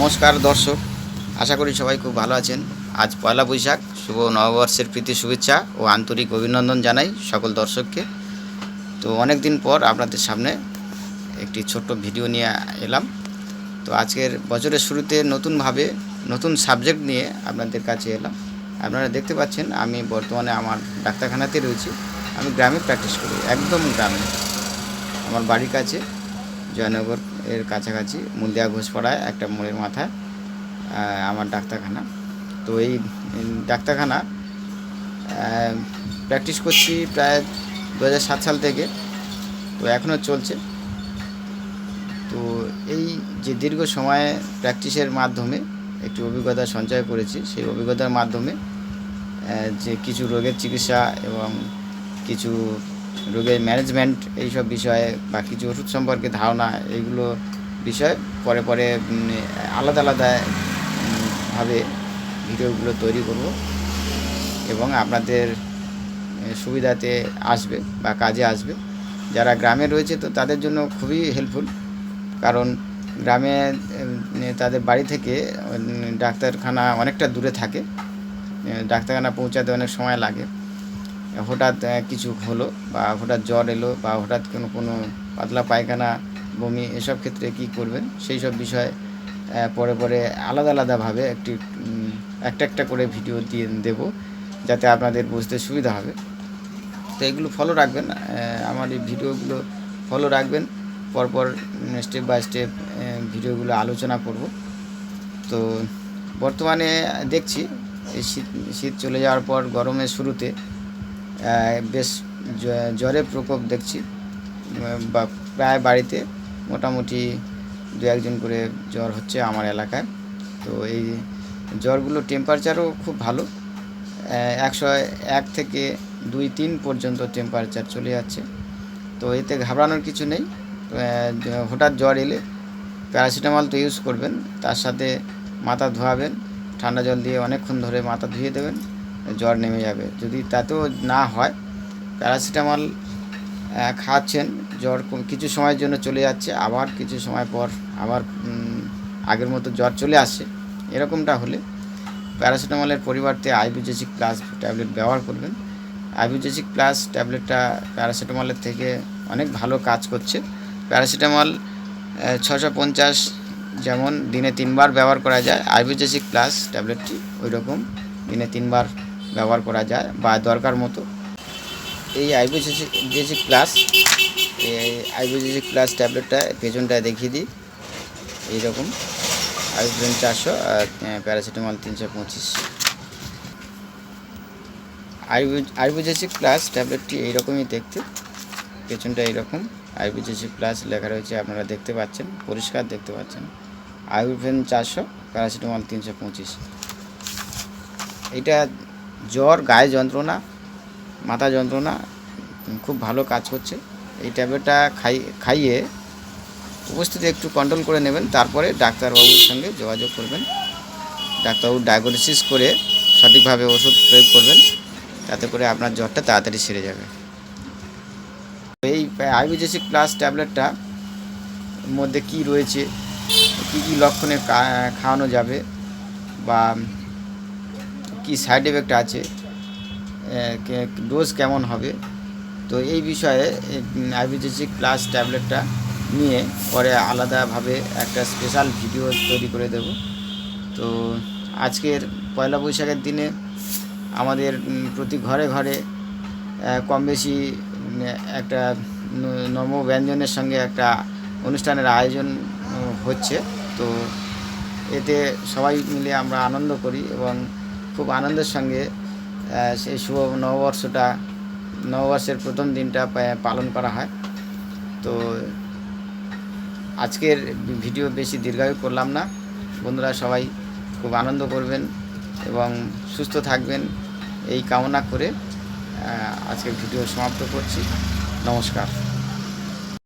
নমস্কার দর্শক, আশা করি সবাই খুব ভালো আছেন। আজ পয়লা বৈশাখ, শুভ নববর্ষের প্রীতি, শুভেচ্ছা ও আন্তরিক অভিনন্দন জানাই সকল দর্শককে। তো অনেক দিন পর আপনাদের সামনে একটি ছোট্ট ভিডিও নিয়ে এলাম। তো আজকের বছরের শুরুতে নতুনভাবে নতুন সাবজেক্ট নিয়ে আপনাদের কাছে এলাম। আপনারা দেখতে পাচ্ছেন, আমি বর্তমানে আমার ডাক্তারখানাতে রয়েছি। আমি গ্রামে প্র্যাকটিস করি, একদম গ্রামে। আমার বাড়ির কাছে জয়নগর এর কাছাকাছি মুন্দিয়া ঘোষপাড়ায় একটা মোড়ের মাথায় আমার ডাক্তারখানা। তো এই ডাক্তারখানা প্র্যাকটিস করছি প্রায় দু সাল থেকে, তো এখনও চলছে। তো এই যে দীর্ঘ সময়ে প্র্যাকটিসের মাধ্যমে একটি অভিজ্ঞতা সঞ্চয় করেছি, সেই অভিজ্ঞতার মাধ্যমে যে কিছু রোগের চিকিৎসা এবং কিছু রোগের ম্যানেজমেন্ট এইসব বিষয়ে বা কিছু ওষুধ সম্পর্কে ধারণা এইগুলো বিষয় পরে পরে আলাদা আলাদাভাবে ভিডিওগুলো তৈরি করব এবং আপনাদের সুবিধাতে আসবে বা কাজে আসবে। যারা গ্রামে রয়েছে তো তাদের জন্য খুবই হেল্পফুল কারণ গ্রামে তাদের বাড়ি থেকে ডাক্তারখানা অনেকটা দূরে থাকে। ডাক্তারখানা পৌঁছাতে অনেক সময় লাগে। হঠাৎ কিছু হলো বা হঠাৎ জ্বর এলো বা হঠাৎ কোনো কোনো পাতলা পায়খানা, বমি এসব ক্ষেত্রে কি করবেন? সেই সব বিষয়ে পরে পরে আলাদা আলাদাভাবে একটি একটা একটা করে ভিডিও দিয়ে দেব যাতে আপনাদের বুঝতে সুবিধা হবে। তো এগুলো ফলো রাখবেন আমার এই ভিডিওগুলো ফলো রাখবেন, পরপর স্টেপ বাই স্টেপ ভিডিওগুলো আলোচনা করব। তো বর্তমানে দেখছি, এই শীত শীত চলে যাওয়ার পর গরমের শুরুতে বেশ জ্বরের প্রকোপ দেখছি। বা প্রায় বাড়িতে মোটামুটি দু একজন করে জ্বর হচ্ছে আমার এলাকায়। তো এই জ্বরগুলো টেম্পারেচারও খুব ভালো। একশো এক থেকে দুই তিন পর্যন্ত টেম্পারেচার চলে যাচ্ছে। তো এতে ঘাবড়ানোর কিছু নেই। হঠাৎ জ্বর এলে প্যারাসিটামল তো ইউজ করবেন। তার সাথে মাথা ধোয়াবেন। ঠান্ডা জল দিয়ে অনেকক্ষণ ধরে মাথা ধুয়ে দেবেন। জ্বর নেমে যাবে। যদি তাতেও না হয়, প্যারাসিটামল খাচ্ছেন জ্বর কিছু সময়ের জন্য চলে যাচ্ছে, আবার কিছু সময় পর আবার আগের মতো জ্বর চলে আসে। এরকমটা হলে প্যারাসিটামলের পরিবর্তে আইবিজেসিক প্লাস ট্যাবলেট ব্যবহার করবেন। আইবিজেসিক প্লাস ট্যাবলেটটা প্যারাসিটামলের থেকে অনেক ভালো কাজ করছে। প্যারাসিটামল ছশো পঞ্চাশ যেমন দিনে তিনবার ব্যবহার করা যায়, আইবিজেসিক প্লাস ট্যাবলেটটি ওই রকম দিনে তিনবার ব্যবহার করা যায় বা দরকার মতো। এই আইবিজেসিক জেসিক প্লাস এই আইবিজেসিক প্লাস ট্যাবলেটটা পেছনটায় দেখিয়ে দিই। এইরকম। আইবিজেন চারশো আর প্যারাসিটামল তিনশো পঁচিশ। আইবিজেসিক প্লাস ট্যাবলেটটি এইরকমই দেখতে। পেছনটা এইরকম। আইবিজেসিক প্লাস লেখা রয়েছে, আপনারা দেখতে পাচ্ছেন, পরিষ্কার দেখতে পাচ্ছেন। আইবিভেন চারশো প্যারাসিটামল তিনশো পঁচিশ। এটা জ্বর, গায়ে যন্ত্রণা, মাথা যন্ত্রণা, খুব ভালো কাজ করছে। এই ট্যাবলেটটা খাই, খাইয়ে উপস্থিতি একটু কন্ট্রোল করে নেবেন, তারপরে ডাক্তারবাবুর সঙ্গে যোগাযোগ করবেন। ডাক্তারবাবু ডায়াগনোসিস করে সঠিকভাবে ওষুধ প্রয়োগ করবেন, তাতে করে আপনার জ্বরটা তাড়াতাড়ি সেরে যাবে। এই আইবিজেসিক প্লাস ট্যাবলেটটা মধ্যে কি রয়েছে, কি কি লক্ষণে খাওয়ানো যাবে বা কি সাইড এফেক্ট আছে ডোজ কেমন হবে, তো এই বিষয়ে আইবিজেসিক প্লাস ট্যাবলেটটা নিয়ে পরে আলাদাভাবে একটা স্পেশাল ভিডিও তৈরি করে দেব। তো আজকের পয়লা বৈশাখের দিনে আমাদের প্রতি ঘরে ঘরে কম বেশি একটা নম ব্যঞ্জনের সঙ্গে একটা অনুষ্ঠানের আয়োজন হচ্ছে। তো এতে সবাই মিলে আমরা আনন্দ করি এবং খুব আনন্দের সঙ্গে সেই শুভ নববর্ষটা, নববর্ষের প্রথম দিনটা পালন করা হয়। তো আজকের ভিডিও বেশি দীর্ঘায়ু করলাম না। বন্ধুরা সবাই খুব আনন্দ করবেন এবং সুস্থ থাকবেন এই কামনা করে আজকের ভিডিও সমাপ্ত করছি। নমস্কার।